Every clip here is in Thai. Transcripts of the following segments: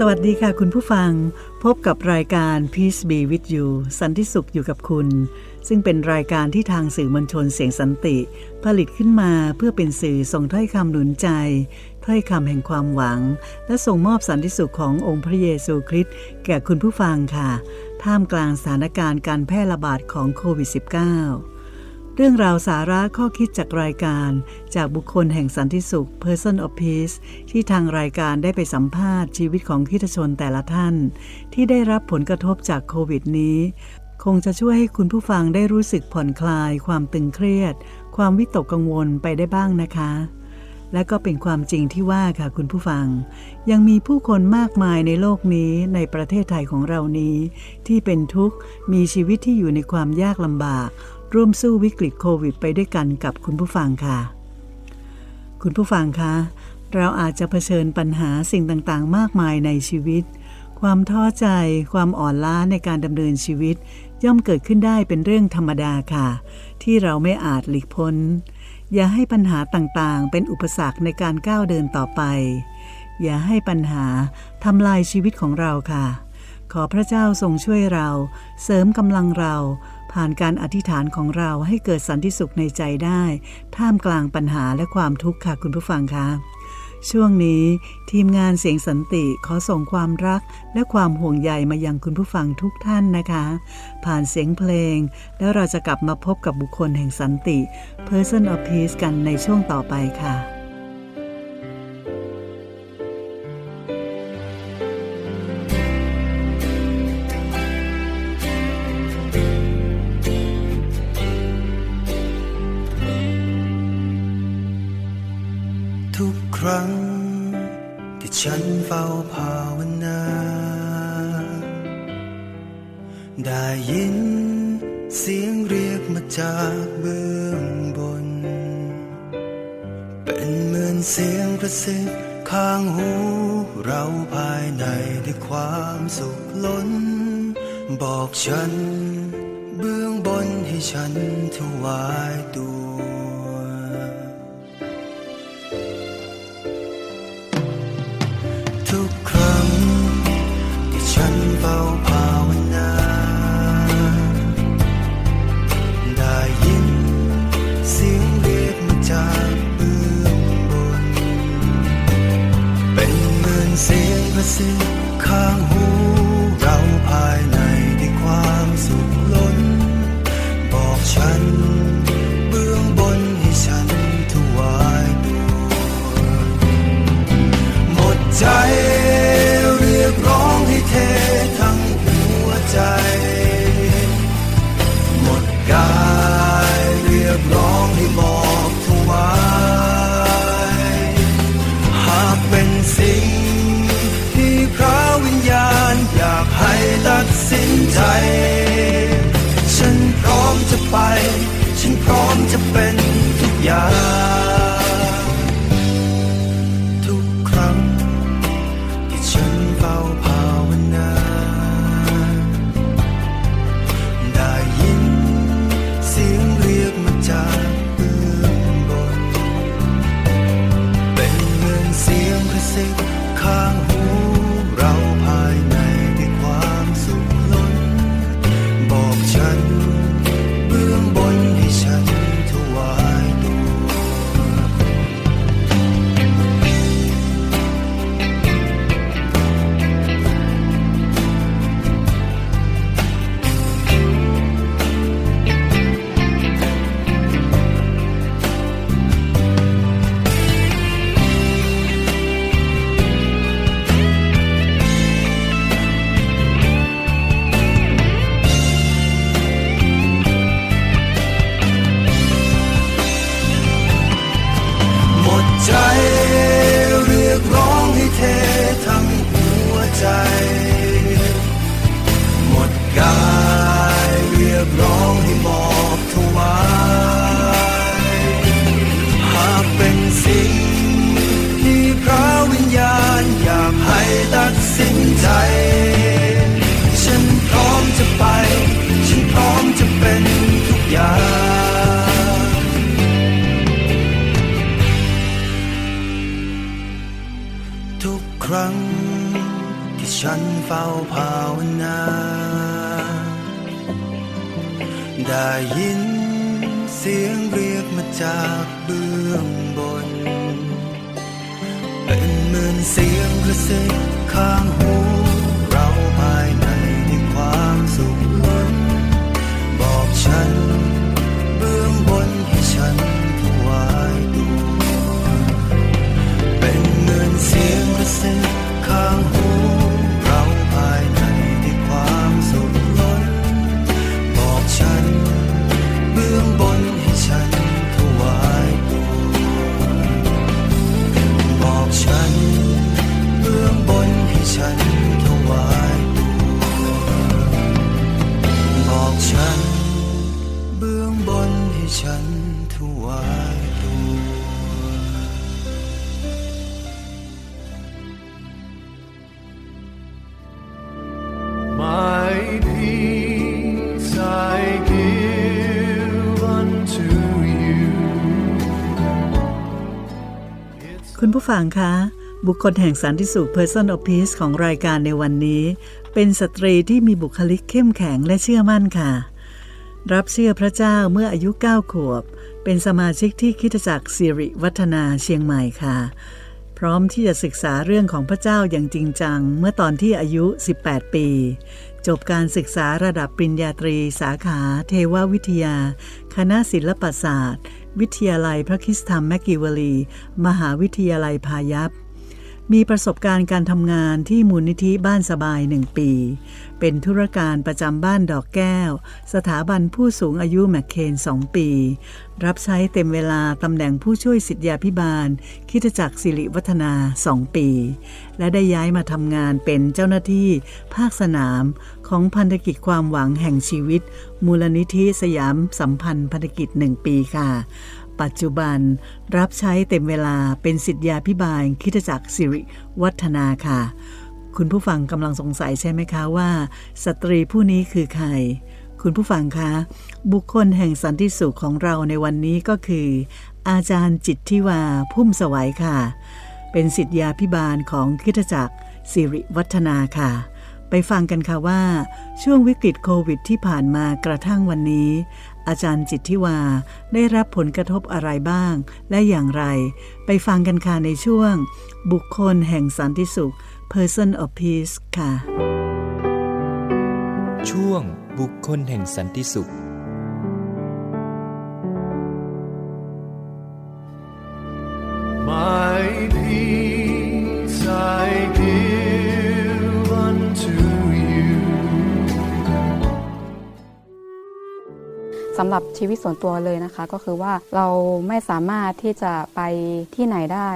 สวัสดีค่ะคุณผู้ฟัง พบกับรายการ Peace Be With You สันติสุขอยู่กับคุณ ซึ่งเป็นรายการที่ทางสื่อมวลชนเสียงสันติ ผลิตขึ้นมาเพื่อเป็นสื่อส่งถ้อยคำหนุนใจ ถ้อยคำแห่งความหวัง และส่งมอบสันติสุขขององค์พระเยซูคริสต์แก่คุณผู้ฟังค่ะ ท่ามกลางสถานการณ์การแพร่ระบาดของโควิด -19 เรื่องราวสาระข้อคิดจากรายการ จากบุคคลแห่งสันติสุข Person of Peace ที่ทางรายการได้ไปสัมภาษณ์ชีวิตของคริสตชนแต่ละท่าน ที่ได้รับผลกระทบจากโควิดนี้ คงจะช่วยให้คุณผู้ฟังได้รู้สึกผ่อนคลาย ความตึงเครียด ความวิตกกังวลไปได้บ้างนะคะและก็เป็นความจริงที่ว่าค่ะคุณผู้ฟัง ยังมีผู้คนมากมายในโลกนี้ในประเทศไทยของเรานี้ ที่เป็นทุกข์มีชีวิตที่อยู่ในความยากลำบาก ร่วมสู้วิกฤตโควิด ไปด้วยกันกับคุณผู้ฟังค่ะ คุณผู้ฟังคะ เราอาจจะเผชิญปัญหาสิ่งต่างๆ มากมายในชีวิต ความท้อใจ ความอ่อนล้าในการดำเนินชีวิต ย่อมเกิดขึ้นได้เป็นเรื่องธรรมดาค่ะ ที่เราไม่อาจหลีกพ้น อย่าให้ปัญหาต่างๆ เป็นอุปสรรคในการก้าวเดินต่อไป อย่าให้ปัญหาทำลายชีวิตของเราค่ะ ขอพระเจ้าทรงช่วยเรา เสริมกำลังเรา ผ่านการอธิษฐานของเราให้เกิดสันติสุขในใจได้ ท่ามกลางปัญหาและความทุกข์ค่ะคุณผู้ฟังคะช่วงนี้ทีมงานเสียงสันติขอส่งความรักและความห่วงใยมายังคุณผู้ฟังทุกท่านนะคะ ผ่านเสียงเพลง แล้วเราจะกลับมาพบกับบุคคลแห่งสันติ Person of Peace กันในช่วงต่อไปค่ะ เป็นเหมือนเสียงกระซิบข้างหูเราภายในด้วยความสุขล้น บอกฉัน เบื้องบนให้ฉันถวายตัว ฟังคะ บุคคลแห่งสันติสุข Person of Peace ของรายการในวันนี้ เป็นสตรีที่มีบุคลิกเข้มแข็งและเชื่อมั่นค่ะ รับเชื่อพระเจ้าเมื่ออายุ 9 ขวบ เป็นสมาชิกที่คิดจักรสิริวัฒนาเชียงใหม่ค่ะ พร้อมที่จะศึกษาเรื่องของพระเจ้าอย่างจริงจัง เมื่อตอนที่อายุ 18 ปี จบการศึกษาระดับปริญญาตรีสาขาเทววิทยา คณะศิลปศาสตร์ วิทยาลัยพระคิสธรรมแมกกิวลี มหาวิทยาลัยพายัพมีประสบการณ์การทำงานที่มูลนิธิบ้านสบายหนึ่งปี เป็นธุรการประจำบ้านดอกแก้ว สถาบันผู้สูงอายุแมคเคนสองปี รับใช้เต็มเวลาตำแหน่งผู้ช่วยสิทธยาพิบาล คิดจักรสิริวัฒนาสองปี และได้ย้ายมาทำงานเป็นเจ้าหน้าที่ภาคสนาม ของพันธกิจความหวังแห่งชีวิต มูลนิธิสยามสัมพันธ์พันธกิจหนึ่งปีค่ะ ปัจจุบันรับใช้เต็มเวลาเป็นสิทธยาพิบาลคิดจักรสิริวัฒนาค่ะ คุณผู้ฟังกำลังสงสัยใช่ไหมคะว่า สตรีผู้นี้คือใคร คุณผู้ฟังคะ บุคคลแห่งสันติสุขของเราในวันนี้ก็คือ อาจารย์จิตทิวาพุ่มสวัยค่ะ เป็นสิทธยาพิบาลของคิดจักรสิริวัฒนาค่ะ ไปฟังกันค่ะว่า ช่วงวิกฤตโควิดที่ผ่านมากระทั่งวันนี้ อาจารย์จิตทิวาได้รับผลกระทบอะไรบ้าง และอย่างไร ไปฟังกันค่ะในช่วง บุคคลแห่งสันติสุข Person of Peace ค่ะ ช่วงบุคคลแห่งสันติสุข My peace I สำหรับชีวิตส่วนตัวเลยนะคะ ก็คือว่าเราไม่สามารถที่จะไปที่ไหนได้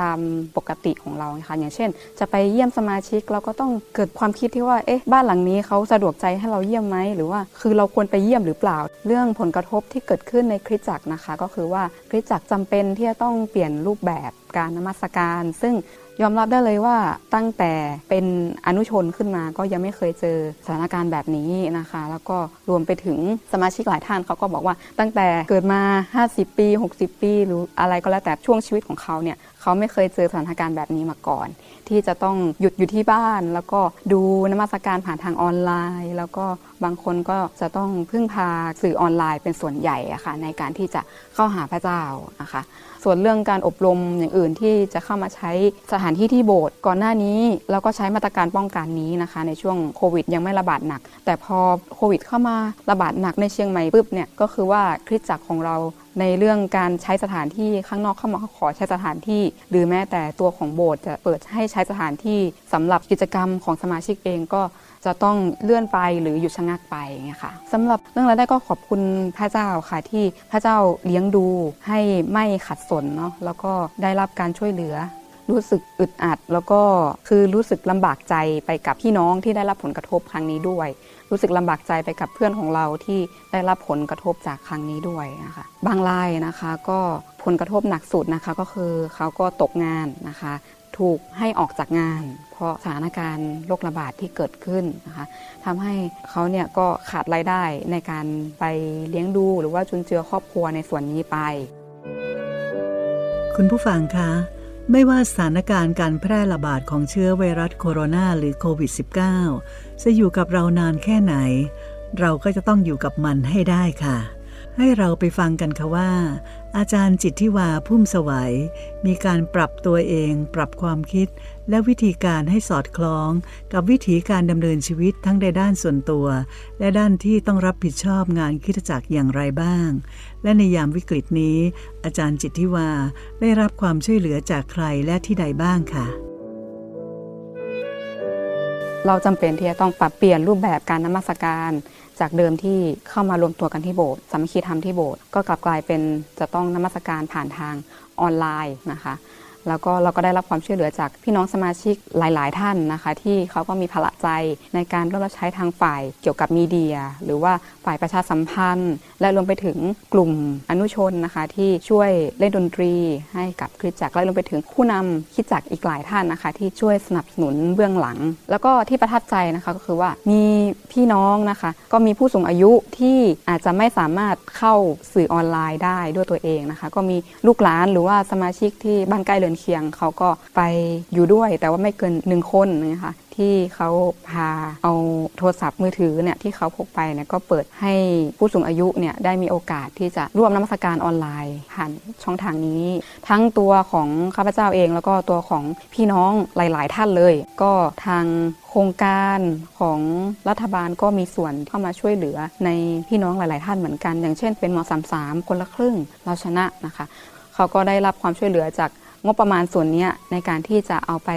ตามปกติของเราค่ะอย่างเช่น จะไปเยี่ยมสมาชิกเราก็ต้องเกิดความคิดที่ว่าเอ๊ะบ้านหลังนี้เขาสะดวกใจให้เราเยี่ยมไหมหรือว่าคือเราควรไปเยี่ยมหรือเปล่า เรื่องผลกระทบที่เกิดขึ้นในคริสตจักรนะคะ ก็คือว่าคริสตจักรจำเป็นที่จะต้องเปลี่ยนรูปแบบการนมัสการ ซึ่ง ยอมรับได้เลยว่าตั้งแต่เป็นอนุชนขึ้นมาก็ยังไม่เคยเจอสถานการณ์แบบนี้นะคะ แล้วก็รวมไปถึงสมาชิกหลายท่านเขาก็บอกว่าตั้งแต่เกิดมา 50 ปี 60 ปี หรืออะไรก็แล้วแต่ช่วงชีวิตของเขาเนี่ยเขาไม่เคยเจอสถานการณ์แบบนี้มาก่อน ที่จะต้องหยุดอยู่ที่บ้าน แล้วก็ดูนมัสการผ่านทางออนไลน์ แล้วก็ บางคนก็จะต้องพึ่งพาสื่อออนไลน์เป็นส่วนใหญ่อะค่ะในการที่จะเข้าหาพระเจ้านะคะส่วนเรื่องการอบรมอย่างอื่นที่จะเข้ามาใช้สถานที่ที่โบสถ์ก่อนหน้านี้เราก็ใช้มาตรการป้องกันนี้นะคะ ในช่วงโควิดยังไม่ระบาดหนัก แต่พอโควิดเข้ามาระบาดหนักในเชียงใหม่ปุ๊บเนี่ยก็คือว่าคริสตจักรของเราในเรื่องการใช้สถานที่ข้างนอกเข้ามาขอใช้สถานที่ หรือแม้แต่ตัวของโบสถ์จะเปิดให้ใช้สถานที่สำหรับกิจกรรมของสมาชิกเองก็ จะต้องเลื่อนไปหรือหยุดชะงักไปอย่างเงี้ยค่ะสำหรับเรื่องรายได้ก็ขอบคุณพระเจ้าค่ะที่พระเจ้าเลี้ยงดูให้ไม่ขัดสนเนาะแล้วก็ได้รับการช่วยเหลือ รู้สึกอึดอัด แล้วก็คือรู้สึกลำบากใจไปกับพี่น้องที่ได้รับผลกระทบครั้งนี้ด้วย รู้สึกลำบากใจไปกับเพื่อนของเราที่ได้รับผลกระทบจากครั้งนี้ด้วยนะคะบางรายนะคะก็ผลกระทบหนักสุดนะคะก็คือเขาก็ตกงานนะคะ ถูกให้ออกจากงาน เพราะสถานการณ์โรคระบาดที่เกิดขึ้นนะคะทำให้เขาเนี่ยก็ขาดรายได้ในการไปเลี้ยงดูหรือว่าจุนเจือครอบครัวในส่วนนี้ไป คุณผู้ฟังคะไม่ว่าสถานการณ์การแพร่ระบาดของเชื้อไวรัสโคโรนาหรือโควิด -19 จะอยู่กับเรานานแค่ไหน เราก็จะต้องอยู่กับมันให้ได้ค่ะ ให้เราไปฟังกันค่ะว่า อาจารย์จิตทิวาพุ่มสวัย มีการปรับตัวเอง ปรับความคิด และวิธีการให้สอดคล้อง กับวิถีการดำเนินชีวิตทั้งในด้านส่วนตัว และด้านที่ต้องรับผิดชอบงานคิดจักรอย่างไรบ้าง และในยามวิกฤตนี้ อาจารย์จิตทิวาได้รับความช่วยเหลือจากใครและที่ใดบ้างค่ะเราจำเป็นที่จะต้องปรับเปลี่ยนรูปแบบการนมัสการ จากเดิมที่เข้ามารวมตัวกันที่โบสถ์สามัคคีธรรมที่โบสถ์ก็กลับกลายเป็นจะต้องนมัสการผ่านทางออนไลน์นะคะ แล้วก็เราก็ได้รับความช่วยเหลือจากพี่น้องสมาชิกหลาย ๆ ท่านนะคะ ที่เขาก็มีพละใจในการร่วมรับใช้ทางฝ่ายเกี่ยวกับมีเดีย หรือว่าฝ่ายประชาสัมพันธ์ และรวมไปถึงกลุ่มอนุชนนะคะที่ช่วยเล่นดนตรีให้กับคริสจักรและรวมไปถึงผู้นำคริสจักรอีกหลายท่านนะคะ ที่ช่วยสนับสนุนเบื้องหลัง แล้วก็ที่ประทับใจนะคะก็คือว่ามีพี่น้องนะคะ ก็มีผู้สูงอายุที่อาจจะไม่สามารถเข้าสื่อออนไลน์ได้ด้วยตัวเองนะคะ ก็มีลูกหลานหรือว่าสมาชิกที่บ้านใกล้เรือนเคียงเขาก็ไปอยู่ด้วย แต่ว่าไม่เกินหนึ่งคนนะคะ ที่เขาพาเอาโทรศัพท์มือถือเนี่ยที่เขาพกไปเนี่ยก็เปิดให้ผู้สูงอายุเนี่ยได้มีโอกาสที่จะร่วมนมัสการออนไลน์ผ่านช่องทางนี้ ทั้งตัวของข้าพเจ้าเอง แล้วก็ตัวของพี่น้องหลาย ๆ ท่านเลย ก็ทางโครงการของรัฐบาลก็มีส่วนเข้ามาช่วยเหลือในพี่น้องหลาย ๆ ท่านเหมือนกัน อย่างเช่นเป็นมสามสามคนละครึ่งเราชนะนะคะ เขาก็ได้รับความช่วยเหลือจากงบประมาณส่วนนี้ในการที่จะเอาไป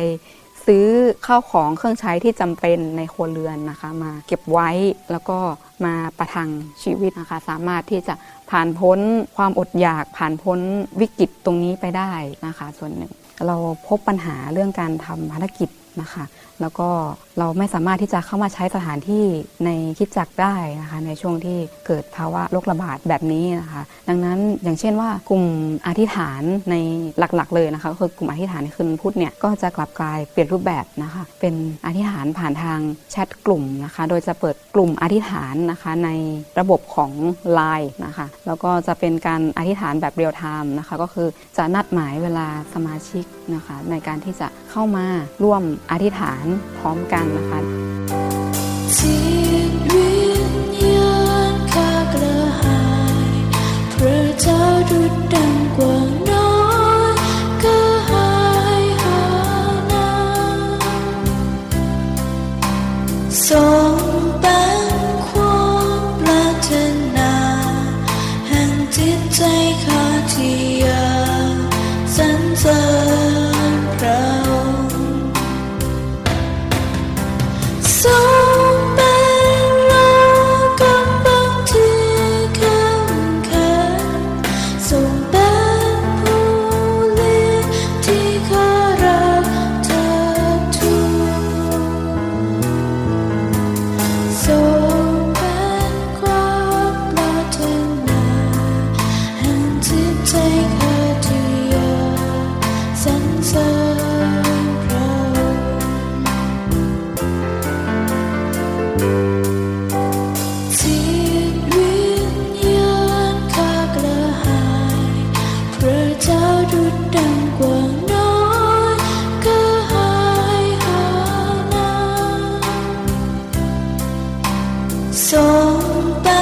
ซื้อข้าวของเครื่องใช้ที่จำเป็นในครัวเรือนนะคะ มาเก็บไว้แล้วก็มาประทังชีวิตนะคะ สามารถที่จะผ่านพ้นความอดอยากผ่านพ้นวิกฤตตรงนี้ไปได้นะคะ ส่วนหนึ่งเราพบปัญหาเรื่องการทำภารกิจนะคะ แล้วก็เราไม่สามารถที่จะเข้ามาใช้สถานที่ในคิดจักได้นะคะในช่วงที่เกิดภาวะโรคระบาดแบบนี้นะคะ ดังนั้นอย่างเช่นว่ากลุ่มอธิษฐานในหลักๆ เลยนะคะก็คือกลุ่มอธิษฐานในคืนพุธเนี่ยก็จะกลับกลายเปลี่ยนรูปแบบนะคะเป็นอธิษฐานผ่านทางแชทกลุ่มนะคะ โดยจะเปิดกลุ่มอธิษฐานนะคะในระบบของ Line นะคะแล้วก็จะเป็นการอธิษฐานแบบเรียลไทม์นะคะก็คือจะนัดหมายเวลาสมาชิกนะคะในการที่จะเข้ามาร่วมอธิษฐานพร้อมกันนะคะเจ้าดุจดังกว่าน้อยก็หายหานาทรง ทร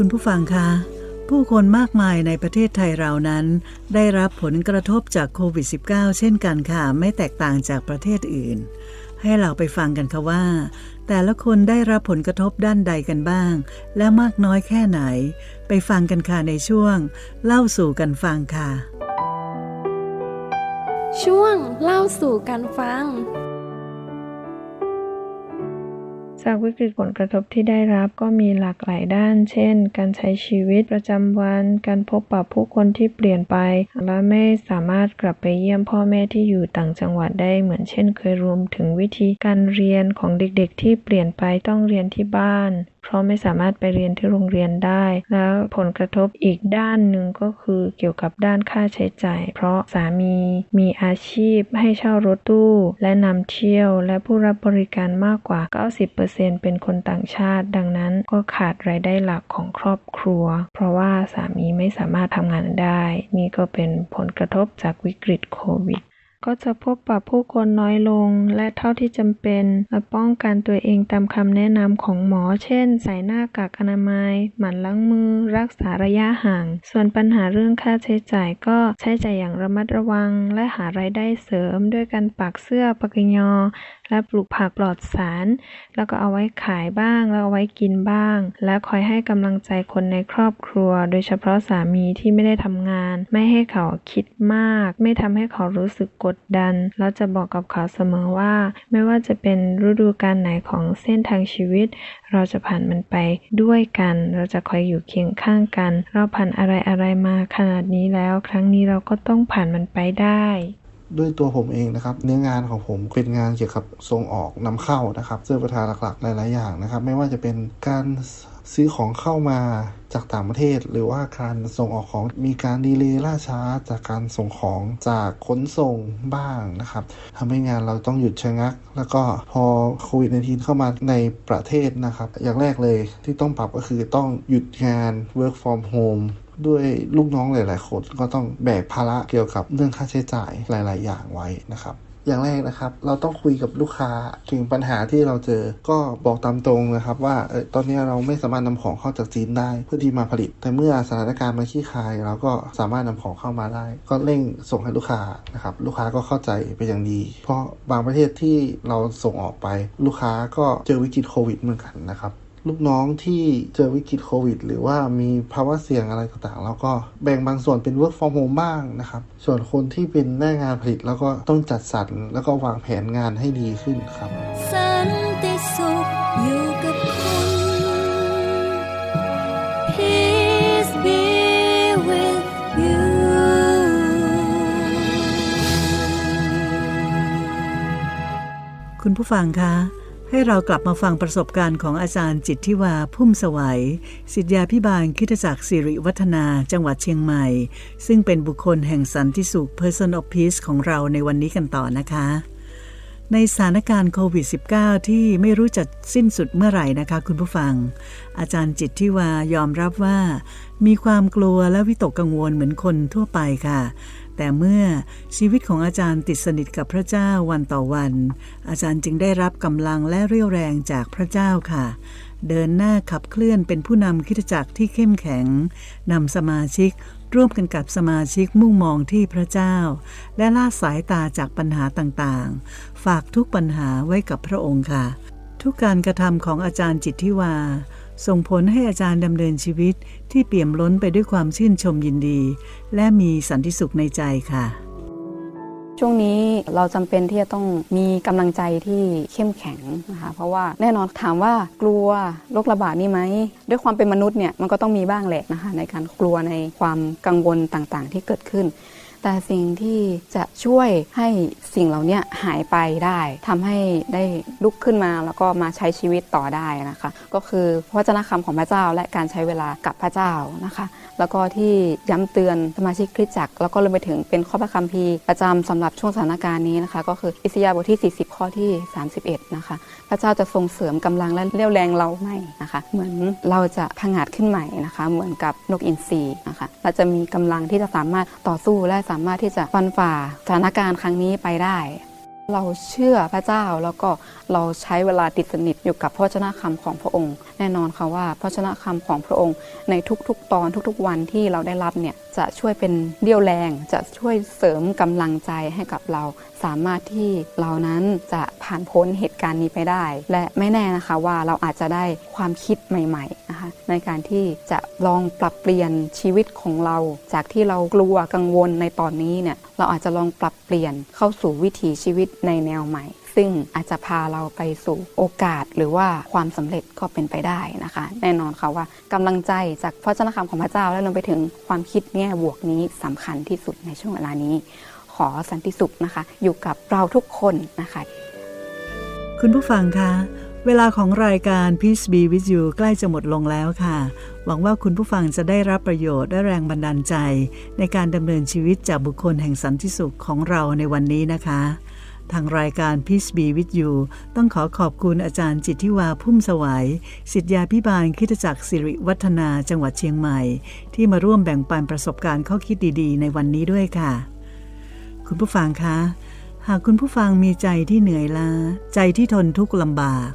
คุณผู้ฟังคะ ผู้คนมากมายในประเทศไทยเรานั้น ได้รับผลกระทบจากโควิด -19 เช่นกันค่ะ ไม่แตกต่างจากประเทศอื่น ให้เราไปฟังกันค่ะว่า แต่ละคนได้รับผลกระทบด้านใดกันบ้าง และมากน้อยแค่ไหน ไปฟังกันค่ะในช่วง เล่าสู่กันฟังค่ะ ช่วงเล่าสู่กันฟัง จากวิกฤตผลกระทบที่ได้รับก็มีหลากหลายด้าน เช่น การใช้ชีวิตประจำวัน การพบปะผู้คนที่เปลี่ยนไป และไม่สามารถกลับไปเยี่ยมพ่อแม่ที่อยู่ต่างจังหวัดได้เหมือนเช่นเคยรวมถึงวิธีการเรียนของเด็กๆ ที่เปลี่ยนไปต้องเรียนที่บ้าน เพราะไม่สามารถไปเรียนที่โรงเรียนได้ แล้วผลกระทบอีกด้านหนึ่งก็คือเกี่ยวกับด้านค่าใช้จ่าย เพราะสามีมีอาชีพให้เช่ารถตู้ และนำเที่ยวและผู้รับบริการมากกว่า 90%เป็นคนต่างชาติ ดังนั้นก็ขาดรายได้หลักของครอบครัว เพราะว่าสามีไม่สามารถทำงานได้ นี่ก็เป็นผลกระทบจากวิกฤตโควิด ก็จะพบปะผู้คนน้อยลง และเท่าที่จำเป็นและป้องกันตัวเองตามคำแนะนำของหมอ เช่น ใส่หน้ากากอนามัย หมั่นล้างมือ รักษาระยะห่าง ส่วนปัญหาเรื่องค่าใช้จ่ายก็ใช้จ่ายอย่างระมัดระวัง และหารายได้เสริม ด้วยการปักเสื้อปักยอ และปลูกผักปลอดสาร แล้วก็เอาไว้ขายบ้าง แล้วเอาไว้กินบ้าง และคอยให้กำลังใจคนในครอบครัว โดยเฉพาะสามีที่ไม่ได้ทำงาน ไม่ให้เขาคิดมาก ไม่ทำให้เขารู้สึกกดดัน แล้วจะบอกกับเขาเสมอว่า ไม่ว่าจะเป็นฤดูกาลไหนของเส้นทางชีวิต เราจะผ่านมันไปด้วยกัน เราจะคอยอยู่เคียงข้างกัน เราผ่านอะไรอะไรมาขนาดนี้แล้ว ครั้งนี้เราก็ต้องผ่านมันไปได้ ด้วยตัวผมเองนะครับ เนื้องานของผมเป็นงานเกี่ยวกับส่งออกนำเข้านะครับซึ่งปัญหาหลักๆหลาย ๆ อย่างนะครับ ไม่ว่าจะเป็นการซื้อของเข้ามาจากต่างประเทศ หรือว่าการส่งออกของมีการดีเลย์ล่าช้าจากการส่งของจากขนส่งบ้างนะครับทำให้งานเราต้องหยุดชะงัก แล้วก็พอโควิด -19 เข้ามาในประเทศนะครับ อย่างแรกเลยที่ต้องปรับก็คือต้องหยุดงาน work from home ด้วยลูกน้องหลาย ๆ คนก็ต้องแบกภาระเกี่ยวกับเรื่องค่าใช้จ่ายหลาย ๆ อย่างไว้นะครับอย่างแรกนะครับ เราต้องคุยกับลูกค้าถึงปัญหาที่เราเจอ ก็บอกตามตรงนะครับ ว่าเออตอนนี้เราไม่สามารถนำของเข้าจากจีนได้เพื่อที่มาผลิต แต่เมื่อสถานการณ์มันคลี่คลาย เราก็สามารถนำของเข้ามาได้ ก็เร่งส่งให้ลูกค้านะครับ ลูกค้าก็เข้าใจเป็นอย่างดี เพราะบางประเทศที่เราส่งออกไป ลูกค้าก็เจอวิกฤตโควิดเหมือนกันนะครับ ลูกน้องที่เจอวิกฤตโควิด หรือว่ามีภาวะเสี่ยงอะไรต่างๆ แล้วก็แบ่งบางส่วนเป็น work from home บ้างนะครับ ส่วนคนที่เป็นหน้างานผลิตแล้วก็ต้องจัดสรรแล้วก็วางแผนงานให้ดีขึ้นครับสันติสุขอยู่กับคุณ Peace be with you คุณผู้ฟังคะ ให้เรากลับมาฟังประสบการณ์ของอาจารย์จิตทิวาพุ่มสวัยสิทธยาพิบาลคริดจักรสิริวัฒนาจังหวัดเชียงใหม่ ซึ่งเป็นบุคคลแห่งสันติสุข Person of Peace ของเราในวันนี้กันต่อนะคะ ในสถานการณ์โควิด -19 ที่ไม่รู้จะสิ้นสุดเมื่อไหร่นะคะคุณผู้ฟัง อาจารย์จิตทิวายอมรับว่า มีความกลัวและวิตกกังวลเหมือนคนทั่วไปค่ะ แต่เมื่อชีวิตของอาจารย์ติดสนิทกับพระเจ้าวันต่อวัน อาจารย์จึงได้รับกำลังและเรี่ยวแรงจากพระเจ้าค่ะ เดินหน้าขับเคลื่อนเป็นผู้นำคิดจักรที่เข้มแข็งนำสมาชิกร่วมกันกับสมาชิกมุ่งมองที่พระเจ้า และล่าสายตาจากปัญหาต่างๆ ฝากทุกปัญหาไว้กับพระองค์ค่ะ ทุกการกระทำของอาจารย์จิตทิวา ส่งผลให้อาจารย์ดำเนินชีวิตที่เปี่ยมล้นไปด้วยความชื่นชมยินดี และมีสันติสุขในใจค่ะ ช่วงนี้เราจำเป็นที่จะต้องมีกำลังใจที่เข้มแข็งนะคะเพราะว่าแน่นอนถามว่ากลัวโรคระบาดนี่ไหมด้วยความเป็นมนุษย์เนี่ยมันก็ต้องมีบ้างแหละนะคะในการกลัวในความกังวลต่างๆ ที่เกิดขึ้น แต่สิ่งที่จะช่วยให้สิ่งเหล่านี้หายไปได้ทำให้ได้ลุกขึ้นมาแล้วก็มาใช้ชีวิตต่อได้นะคะ ก็คือพระวจนะคำของพระเจ้าและการใช้เวลากับพระเจ้านะคะ แล้วก็ที่ย้ำเตือนสมาชิกคริสตจักร แล้วก็รวมไปถึงเป็นข้อพระคัมภีร์ประจำสำหรับช่วงสถานการณ์นี้นะคะ ก็คืออิสยาห์บทที่ 40 ข้อที่ 31 นะคะพระเจ้าจะทรงเสริมกำลังและเรี่ยวแรงเราใหม่นะคะ เหมือนเราจะผงาดขึ้นใหม่นะคะ เหมือนกับนกอินทรีนะคะเราจะมีกำลังที่จะสามารถต่อสู้และสามารถที่จะฟันฝ่าสถานการณ์ครั้งนี้ไปได้ เราเชื่อพระเจ้าแล้วก็เราใช้เวลาติดสนิทอยู่กับพระวจนะคำของพระองค์ แน่นอนค่ะว่าพระวจนะคำของพระองค์ ในทุกๆ ตอนทุกๆ วันที่เราได้รับเนี่ยจะช่วยเป็นเรี่ยวแรง จะช่วยเสริมกำลังใจให้กับเรา สามารถที่เรานั้นจะผ่านพ้นเหตุการณ์นี้ไปได้ และไม่แน่นะคะว่าเราอาจจะได้ความคิดใหม่ๆนะคะในการที่จะลองปรับเปลี่ยนชีวิตของเรา จากที่เรากลัวกังวลในตอนนี้เนี่ย เราอาจจะลองปรับเปลี่ยนเข้าสู่วิถีชีวิตในแนวใหม่ ซึ่งอาจจะพาเราไปสู่โอกาสหรือว่าความสำเร็จก็เป็นไปได้นะคะ แน่นอนค่ะว่ากำลังใจจากพระเจ้าคำของพระเจ้าและรวมไปถึงความคิดแง่บวกนี้สำคัญที่สุดในช่วงเวลานี้ ขอสันติสุขนะคะ อยู่กับเราทุกคนนะคะ คุณผู้ฟังคะ เวลาของรายการ Peace Be With You ใกล้จะหมดลงแล้วค่ะ หวังว่าคุณผู้ฟังจะได้รับประโยชน์และแรงบันดาลใจ ในการดำเนินชีวิตจากบุคคลแห่งสันติสุขของเราในวันนี้นะคะ ทางรายการ Peace Be With You ต้องขอขอบคุณอาจารย์จิตทิวาพุ่มสวัยสิทธยาพิบาลคริดจักรสิริวัฒนาจังหวัดเชียงใหม่ ที่มาร่วมแบ่งปันประสบการณ์ข้อคิดดีๆ ในวันนี้ด้วยค่ะ คุณผู้ฟังคะหากคุณผู้ฟังมีใจที่เหนื่อยล้า ใจที่ทนทุกข์ลำบาก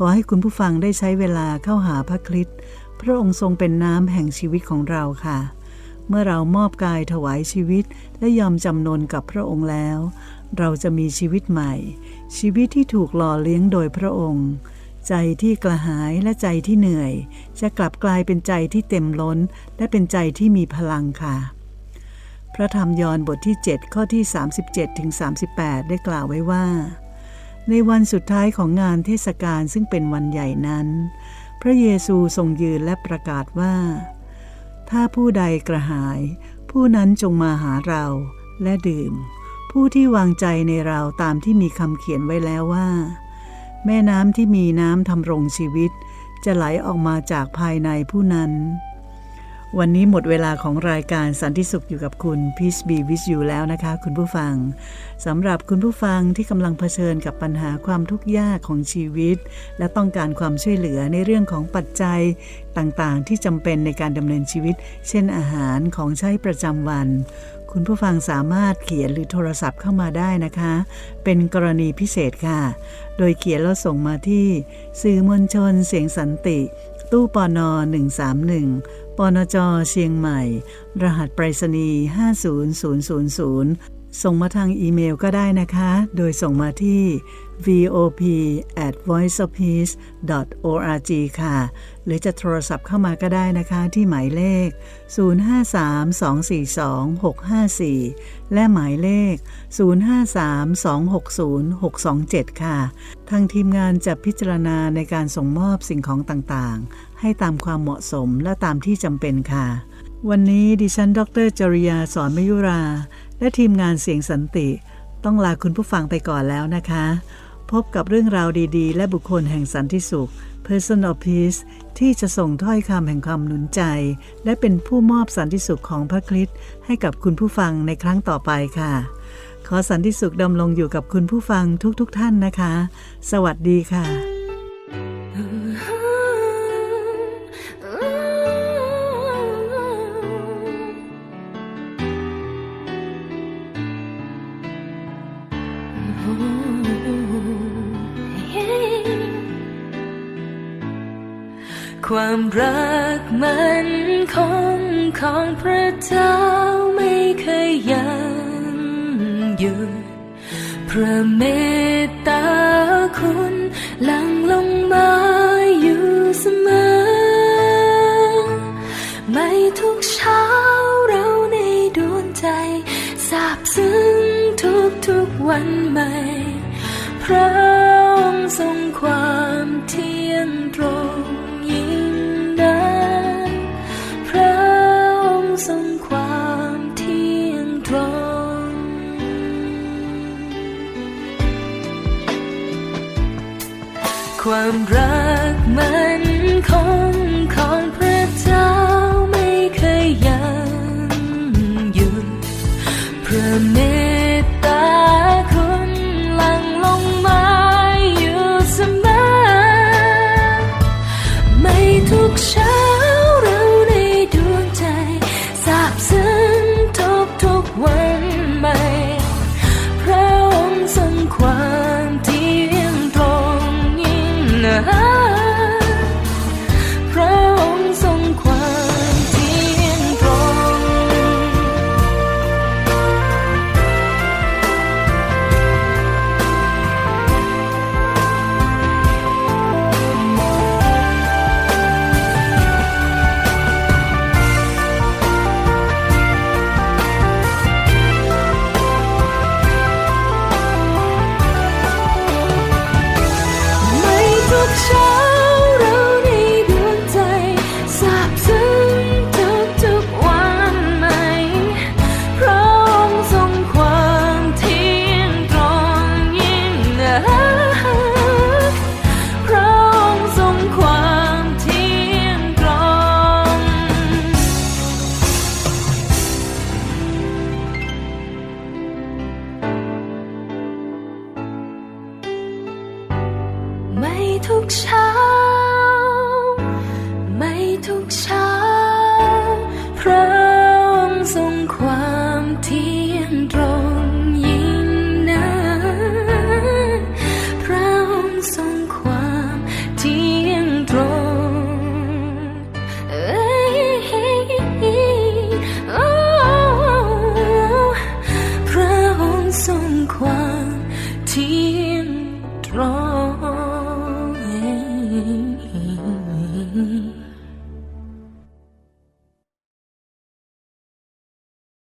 ขอให้คุณผู้ฟังได้ใช้เวลาเข้าหาพระคริสต์พระองค์ทรงเป็นน้ำแห่งชีวิตของเราค่ะ เมื่อเรามอบกายถวายชีวิตและยอมจำนนกับพระองค์แล้ว เราจะมีชีวิตใหม่ ชีวิตที่ถูกหล่อเลี้ยงโดยพระองค์ ใจที่กระหายและใจที่เหนื่อย จะกลับกลายเป็นใจที่เต็มล้น และเป็นใจที่มีพลังค่ะ พระธรรมยอห์นบทที่ 7 ข้อที่ 37ถึง38 ได้กล่าวไว้ว่า ในวันสุดท้ายของงานเทศกาลซึ่งเป็นวันใหญ่นั้น พระเยซูทรงยืนและประกาศว่า ถ้าผู้ใดกระหาย ผู้นั้นจงมาหาเราและดื่ม ผู้ที่วางใจในเราตามที่มีคำเขียนไว้แล้วว่า แม่น้ำที่มีน้ำทำรงชีวิต จะไหลออกมาจากภายในผู้นั้น วันนี้หมดเวลาของรายการสันติสุขอยู่กับคุณ Peace Be With You แล้วนะคะ คุณผู้ฟังสำหรับคุณผู้ฟังที่กำลังเผชิญกับปัญหาความทุกข์ยากของชีวิต และต้องการความช่วยเหลือในเรื่องของปัจจัยต่างๆ ที่จำเป็นในการดำเนินชีวิต เช่นอาหารของใช้ประจำวัน คุณผู้ฟังสามารถเขียนหรือโทรศัพท์เข้ามาได้นะคะ เป็นกรณีพิเศษค่ะ โดยเขียนแล้วส่งมาที่ สื่อมวลชนเสียงสันติ ตู้ปอนอ131 ปนจเชียงใหม่ รหัสไปรษณีย์50000 ส่งมาทางอีเมลก็ได้นะคะ โดยส่งมาที่ vop at voiceofpeace org ค่ะ หรือจะโทรศัพท์เข้ามาก็ได้นะคะที่หมายเลข 053-242-654 และหมายเลข 053-260-627 ค่ะ ทางทีมงานจะพิจารณาในการส่งมอบสิ่งของต่างๆ ให้ตามความเหมาะสมและตามที่จำเป็นค่ะ วันนี้ดิฉัน ดรจริยาสอนมยุรา และทีมงานเสียงสันติ ต้องลาคุณผู้ฟังไปก่อนแล้วนะคะ พบกับเรื่องราวดีๆ และบุคคลแห่งสันติสุข Person of Peace ที่จะส่งถ้อยคำแห่งความหนุนใจ และเป็นผู้มอบสันติสุขของพระคริสต์ให้กับคุณผู้ฟังในครั้งต่อไปค่ะ ขอสันติสุขดำรงอยู่กับคุณผู้ฟังทุกๆทท่านนะคะ สวัสดีค่ะ ความรักมันคงของพระเจ้าไม่เคยยังหยุดพระเมตตาคุณหลั่งลงมาอยู่เสมอ ไม่ทุกเช้าเราในดวงใจซาบซึ้งทุกทุกวันใหม่ พระองค์ทรงความเที่ยงตรง ความรักไหม